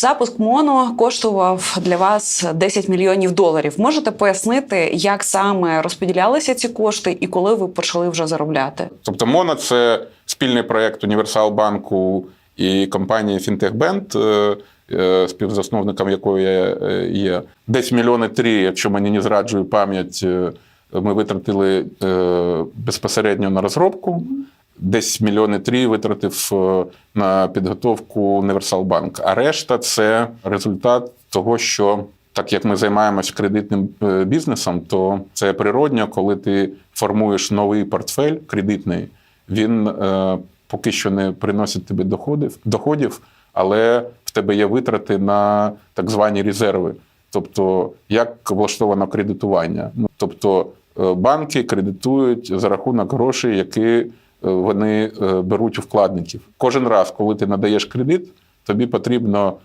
Запуск моно коштував для вас 10 мільйонів доларів. Можете пояснити, як саме розподілялися ці кошти і коли ви почали вже заробляти? Тобто Моно це спільний проєкт Універсал банку і компанії е, співзасновником якої я е, є. Десь мільйони три, якщо мені не зраджує пам'ять, е, ми витратили е, безпосередньо на розробку. Десь мільйони три витратив е, на підготовку Універсал Банк. А решта це результат того, що так як ми займаємось кредитним е, бізнесом, то це природньо, коли ти формуєш новий портфель кредитний, він е, поки що не приносить тобі доходів, доходів, але в тебе є витрати на так звані резерви. Тобто, як влаштовано кредитування. Ну, тобто е, банки кредитують за рахунок грошей, які вони е, беруть у вкладників. Кожен раз, коли ти надаєш кредит, тобі потрібно